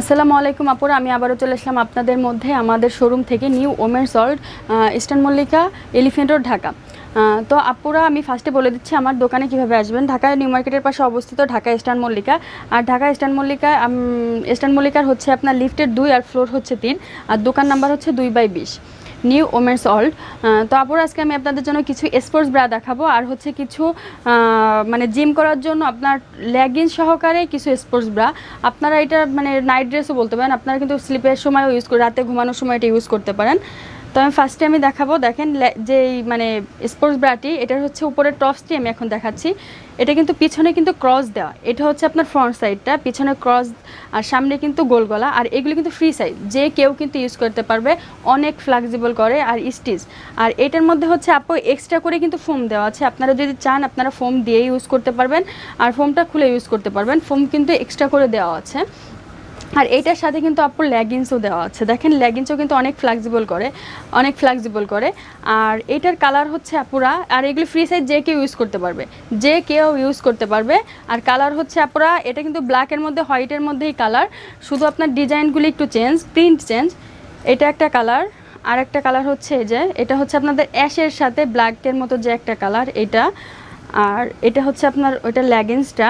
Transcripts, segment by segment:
আসসালামু আলাইকুম আপুরা আমি আবারও চলে আসলাম আপনাদের মধ্যে আমাদের শোরুম থেকে new women's salt eastern Mallika elephant road, Dhaka. তো আপুরা, আমি ফার্স্টে বলে দিচ্ছি, আমার দোকানে কীভাবে আসবেন? ঢাকা নিউ মার্কেটের পাশে অবস্থিত ঢাকা ইস্টার্ন মল্লিকা। আর ঢাকা ইস্টার্ন মল্লিকা ইস্টার্ন মল্লিকার হচ্ছে আপনার লিফটের দুই আর ফ্লোর হচ্ছে তিন, আর দোকান নাম্বার হচ্ছে দুই বাই বিশ। নিউ ওমেন্স অল্ড তো আপুর আজকে আমি আপনাদের জন্য কিছু স্পোর্টস ব্রা দেখাবো আর হচ্ছে কিছু মানে জিম করার জন্য আপনার লেগিংস সহকারে কিছু স্পোর্টস ব্রা। আপনারা এটা মানে নাইট ড্রেসও বলতে পারেন, আপনারা কিন্তু স্লিপের সময়ও ইউজ করে রাতে ঘুমানোর সময় এটা ইউজ করতে পারেন। তো আমি ফার্স্টে আমি দেখাবো। দেখেন, লে- যে মানে স্পোর্টস ব্রাটি এটার হচ্ছে উপরের টপসটি আমি এখন দেখাচ্ছি। এটা কিন্তু পিছনে কিন্তু ক্রস দেওয়া। এটা হচ্ছে আপনার ফ্রন্ট সাইডটা পিছনে ক্রস আর সামনে কিন্তু গোল গলা। আর এগুলো কিন্তু ফ্রি সাইজ যে কেউ কিন্তু ইউজ করতে পারবে। অনেক ফ্লেক্সিবল করে আর স্টিচ আর এটার মধ্যে হচ্ছে আপু এক্সট্রা করে কিন্তু ফোম দেওয়া আছে। আপনারা যদি চান, আপনারা ফোম দিয়ে ইউজ করতে পারবেন। আর ফোমটা খুলে ইউজ করতে পারবেন। ফোম কিন্তু এক্সট্রা করে দেওয়া আছে। আর এইটার সাথে কিন্তু আপুর লেগিংসও দেওয়া আছে। দেখেন লেগিংসও কিন্তু অনেক ফ্লেক্সিবল করে, অনেক ফ্লেক্সিবল করে। আর এইটার কালার হচ্ছে আপুরা, আর এগুলো ফ্রি সাইজ যে কেউ ইউজ করতে পারবে। যে কেউ ইউজ করতে পারবে। আর কালার হচ্ছে আপুরা, এটা কিন্তু ব্ল্যাকের মধ্যে হোয়াইটের মধ্যেই কালার শুধু আপনার ডিজাইনগুলি একটু চেঞ্জ প্রিন্ট চেঞ্জ এটা একটা কালার আর একটা কালার হচ্ছে এই যে, এটা হচ্ছে আপনাদের অ্যাশের সাথে ব্ল্যাকের মতো যে একটা কালার এটা। আর এটা হচ্ছে আপনার ওইটা লেগিংসটা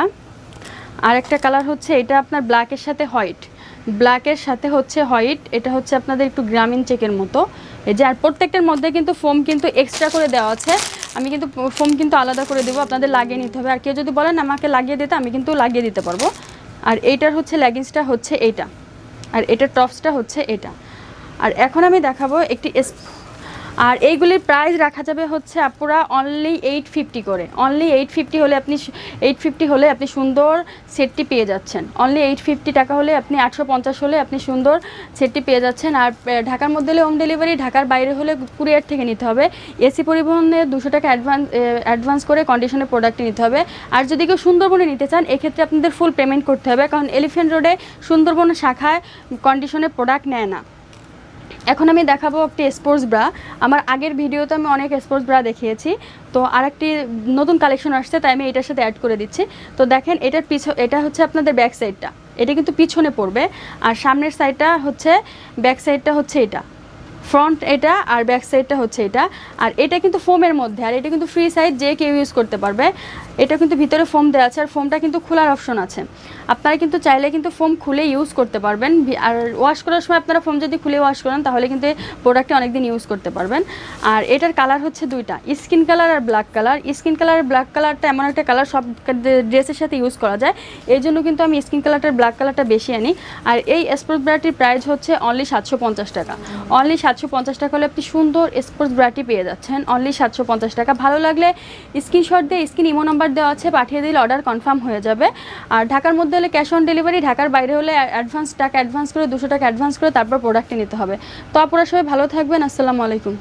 আর একটা কালার হচ্ছে, এটা আপনার ব্ল্যাকের সাথে হোয়াইট ব্ল্যাকের সাথে হচ্ছে হোয়াইট এটা হচ্ছে আপনাদের একটু গ্রামীণ চেকের মতো। এই যে, আর প্রত্যেকটার মধ্যে কিন্তু ফোম কিন্তু এক্সট্রা করে দেওয়া আছে। আমি কিন্তু ফোম কিন্তু আলাদা করে দেবো, আপনাদের লাগিয়ে নিতে হবে। আর কেউ যদি বলেন, আমাকে লাগিয়ে দিতে, আমি কিন্তু লাগিয়ে দিতে পারব। আর এইটার হচ্ছে লেগিংসটা হচ্ছে এইটা। আর এটার টপসটা হচ্ছে এটা। আর এখন আমি দেখাবো একটি আর এইগুলির প্রাইস রাখা যাবে হচ্ছে আপুরা অনলি এইট ফিফটি করে। অনলি এইট ফিফটি হলে আপনি এইট ফিফটি হলে আপনি সুন্দর সেটটি পেয়ে যাচ্ছেন। অনলি এইট ফিফটি টাকা হলে আপনি আটশো পঞ্চাশ হলে আপনি সুন্দর সেটটি পেয়ে যাচ্ছেন। আর ঢাকার মধ্যে হলে হোম ডেলিভারি ঢাকার বাইরে হলে কুরিয়ার থেকে নিতে হবে। এসি পরিবহনে দুশো টাকা অ্যাডভান্স অ্যাডভান্স করে কন্ডিশনের প্রোডাক্টটি নিতে হবে। আর যদি কেউ সুন্দরবনে নিতে চান, এক্ষেত্রে আপনাদের ফুল পেমেন্ট করতে হবে। কারণ এলিফেন্ট রোডে সুন্দরবন শাখায় কন্ডিশনের প্রোডাক্ট নেয় না। এখন আমি দেখাবো একটি স্পোর্টস ব্রা আমার আগের ভিডিওতে আমি অনেক স্পোর্টস ব্রা দেখিয়েছি। তো আরেকটি নতুন কালেকশন আসছে, তাই আমি এটার সাথে অ্যাড করে দিচ্ছি। তো দেখেন, এটার পিছ এটা হচ্ছে আপনাদের ব্যাক সাইডটা এটা কিন্তু পিছনে পড়বে। আর সামনের সাইডটা হচ্ছে ব্যাক সাইডটা হচ্ছে এটা। ফ্রন্ট এটা আর ব্যাক সাইডটা হচ্ছে এটা। আর এটা কিন্তু ফোমের মধ্যে। আর এটা কিন্তু ফ্রি সাইড যে কেউ ইউজ করতে পারবে। এটা কিন্তু ভিতরে ফোম দেওয়া আছে, আর ফোমটা কিন্তু খোলার অপশন আছে। আপনারা কিন্তু চাইলে কিন্তু ফোম খুলে ইউজ করতে পারবেন। আর ওয়াশ করার সময় আপনারা ফোম যদি খুলে ওয়াশ করেন, তাহলে কিন্তু প্রোডাক্টে অনেকদিন ইউজ করতে পারবেন। আর এটার কালার হচ্ছে দুইটা স্কিন কালার আর black colour skin colour black কালারটা এমন একটা কালার সব ড্রেসের সাথে ইউজ করা যায়। এই জন্য কিন্তু আমি স্কিন কালারটার ব্ল্যাক কালারটা বেশি আনি। আর এই স্পোর্টস ব্রাটির প্রাইস হচ্ছে অনলি সাতশো পঞ্চাশ টাকা। অনলি সাতশো পঞ্চাশ টাকা হলে আপনি সুন্দর স্পোর্টস ব্রাটি পেয়ে যাচ্ছেন। অনলি সাতশো পঞ্চাশ টাকা। ভালো লাগলে স্ক্রিনশট দিয়ে স্ক্রিন ইমো নাম্বার দেওয়া আছে, পাঠিয়ে দিলে অর্ডার কনফার্ম হয়ে যাবে। আর ঢাকার মধ্যে হলে ক্যাশ অন ডেলিভারি ঢাকার বাইরে হলে অ্যাডভান্স টাকা অ্যাডভান্স করে, দুশো টাকা অ্যাডভান্স করে তারপর প্রোডাক্টটি নিতে হবে। তো আপনারা সবাই ভালো থাকবেন, আসসালামু আলাইকুম।